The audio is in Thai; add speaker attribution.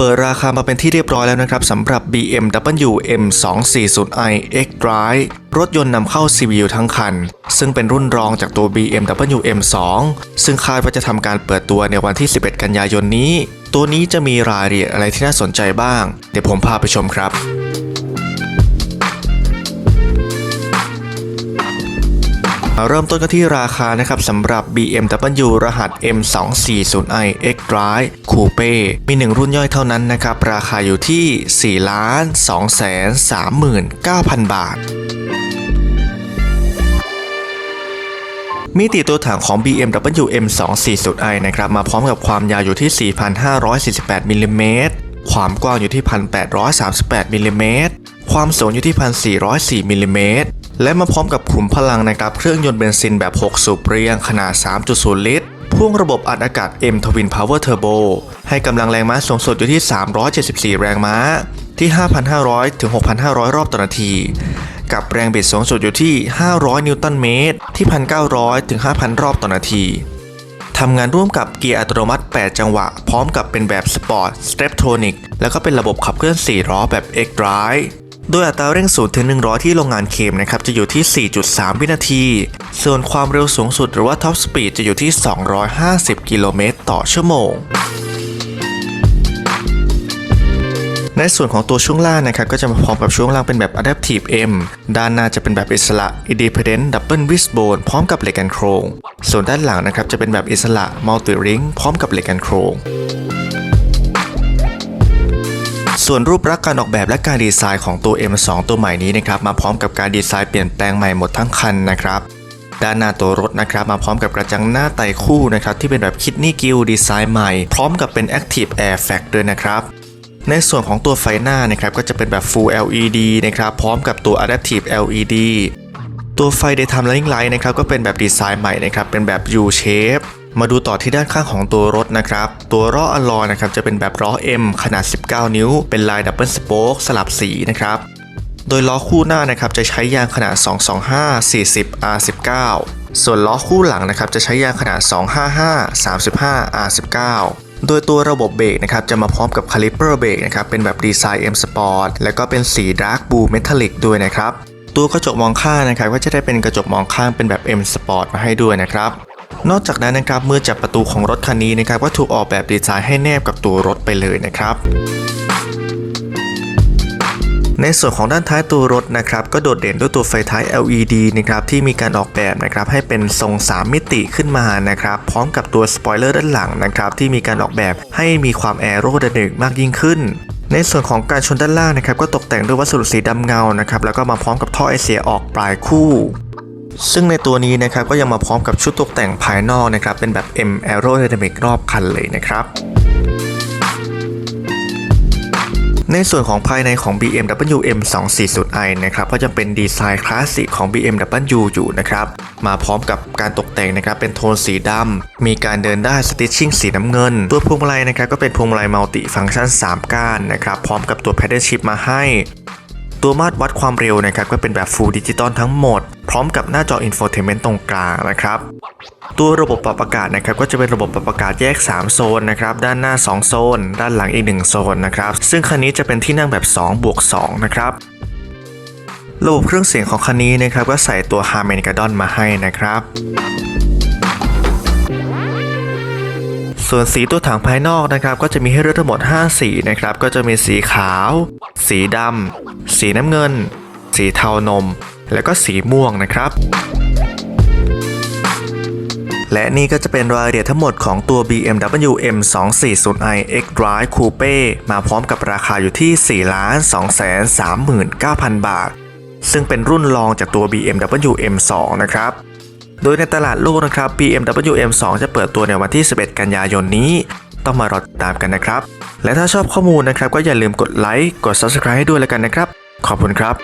Speaker 1: เปิดราคามาเป็นที่เรียบร้อยแล้วนะครับสำหรับ BMW M240i X Drive รถยนต์นำเข้า CVU ทั้งคัน ซึ่งเป็นรุ่นรองจากตัว BMW M2 ซึ่งคาดว่าจะทำการเปิดตัวในวันที่ 11 กันยายนนี้ ตัวนี้จะมีรายละเอียดอะไรที่น่าสนใจบ้าง เดี๋ยวผมพาไปชมครับ เริ่มต้นกันที่ราคานะครับสำหรับ BMW รหัส M240i X Drive Coupe มีหนึ่งรุ่นย่อยเท่านั้นนะครับ ราคาอยู่ที่ 4 2 3 9 0 0 0 บาทมิติตัวถังของ BMW M240i นะครับมาพร้อมกับความยาวอยู่ที่ 4,548มิลลิเมตรความกว้างอยู่ที่ 1,838มิลลิเมตรความสูงอยู่ที่ 1,404มิลลิเมตร และมาพร้อมกับขุมพลังนะครับเครื่องยนต์เบนซินแบบ 6 สูบเรียงขนาด 3.0 ลิตรพ่วงระบบอัดอากาศ M Twin Power Turbo ให้กำลังแรงม้าสูงสุดอยู่ที่ 374 แรงม้าที่ 5,500 ถึง 6,500 รอบต่อนาที กับแรงบิดสูงสุดอยู่ที่ 500 นิวตันเมตร ที่ 1,900 ถึง 5,000 รอบต่อนาทีทำงานร่วมกับเกียร์อัตโนมัติ 8 จังหวะ พร้อมกับเป็นแบบสปอร์ตสเตปโทนิกแล้วก็เป็นระบบขับเคลื่อน 4 ล้อแบบ X Drive โดยอัตราเร่ง0ถึง100 ที่โรงงานเคมนะครับจะอยู่ที่ 4.3 วินาที ส่วนความเร็วสูงสุดหรือว่าท็อปสปีดจะอยู่ที่ 250 กิโลเมตรต่อชั่วโมงในส่วนของตัวช่วงล่างนะครับก็จะมาพร้อมกับช่วงล่างเป็นแบบ Adaptive M ด้านหน้าจะเป็นแบบอิสระ Independent Double Wishbone พร้อมกับเหล็กกันโครง ส่วนด้านหลังนะครับจะเป็นแบบอิสระ Multi Ring พร้อมกับเหล็กกันโครง ส่วนรูปลักษณ์การออกแบบและการดีไซน์ของตัว M2 ตัวใหม่นี้นะครับมาพร้อมกับการดีไซน์เปลี่ยนแปลงใหม่หมดทั้งคันนะครับด้านหน้าตัวรถนะครับมาพร้อมกับกระจังหน้าไต่คู่นะครับที่เป็นแบบคิดนี่กิลดีไซน์ใหม่ พร้อมกับเป็น Active Air Fag ด้วยนะครับในส่วนของตัวไฟหน้านะครับก็จะเป็นแบบ Full LED นะครับพร้อมกับตัว Adaptive LED ตัวไฟ Daytime Running Light นะครับก็เป็นแบบดีไซน์ใหม่นะครับเป็นแบบ U shape มาดูต่อที่ด้านข้างของตัวรถนะครับ ตัวล้ออลลอยนะครับจะเป็นแบบล้อ M ขนาด 19 นิ้ว เป็นลายดับเบิลสโป๊กสลับสีนะครับโดยล้อคู่หน้านะครับจะใช้ยางขนาด 225 40 R19 ส่วนล้อคู่หลังนะครับจะใช้ยางขนาด 255 35 R19 โดยตัวระบบเบรกนะครับจะมาพร้อมกับคาลิปเปอร์เบรกนะครับเป็นแบบดีไซน์ M Sport และก็เป็นสีดาร์กบลูเมทัลลิกด้วยนะครับ ตัวกระจกมองข้างนะครับก็จะได้เป็นกระจกมองข้างเป็นแบบ M Sport มาให้ด้วยนะครับ นอกจากนั้นนะครับเมื่อจับประตูของรถคันนี้นะครับก็ถูกออกแบบดีไซน์ให้แนบกับตัวรถไปเลยนะครับในส่วนของด้านท้ายตัวรถนะครับก็โดดเด่นด้วยตัวไฟท้าย LED นะครับที่มีการออกแบบนะครับให้เป็นทรง 3 มิติขึ้นมานะครับพร้อมกับตัวสปอยเลอร์ด้านหลังนะครับที่มีการออกแบบให้มีความแอโรไดนามิกมากยิ่งขึ้น ในส่วนของการชนด้านล่างนะครับก็ตกแต่งด้วยวัสดุสีดำเงานะครับแล้วก็มาพร้อมกับท่อไอเสียออกปลายคู่ ซึ่งในตัวนี้นะครับก็ยังมาพร้อมกับชุดตกแต่งภายนอกนะครับเป็นแบบ M Aerodynamic รอบคันเลยนะครับในส่วนของภายในของ BMW M240i นะครับก็จะเป็นดีไซน์คลาสสิกของ BMW อยู่นะครับมาพร้อมกับการตกแต่งนะครับเป็นโทนสีดำมีการเดินได้สติชชิ่งสีน้ำเงิน ตัวพวงมาลัยนะครับก็เป็นพวงมาลัยมัลติฟังก์ชัน 3 ก้านนะครับพร้อมกับตัว Paddle Shift มาให้ ตัวมาตรวัดความเร็วนะครับก็เป็นแบบ Full Digital ทั้งหมด พร้อมกับหน้าจอ Infotainment ตรงกลางนะครับตัวระบบปรับอากาศนะครับก็จะเป็นระบบปรับอากาศแยก 3 โซนนะครับด้านหน้า 2 โซน ด้านหลังอีก 1 โซนนะครับซึ่งคันนี้จะเป็นที่นั่งแบบ2บวก2นะครับระบบเครื่องเสียงของคันนี้นะครับก็ใส่ตัว Harman Kardon มาให้นะครับ ส่วนสีตัวถังภายนอกนะครับก็จะมีให้เลือกทั้งหมด 5 สีนะครับก็จะมีสีขาว สีดำสีน้ำเงิน สีเทานม และก็สีม่วงนะครับและนี่ก็จะเป็นรายละเอียดทั้งหมดของตัว BMW M240i X Drive Coupe มาพร้อมกับราคาอยู่ที่ 4 2 3 9 0 0 0 บาท ซึ่งเป็นรุ่นรองจากตัว BMW M2 นะครับ โดยในตลาดโลกนะครับ BMW M2 จะเปิดตัวในวันที่ 11 กันยายนนี้ ต้องมารอติดตามกันนะครับ และถ้าชอบข้อมูลนะครับ ก็อย่าลืมกดไลค์ กด Subscribe ให้ด้วยแล้วกันนะครับ ขอบคุณครับ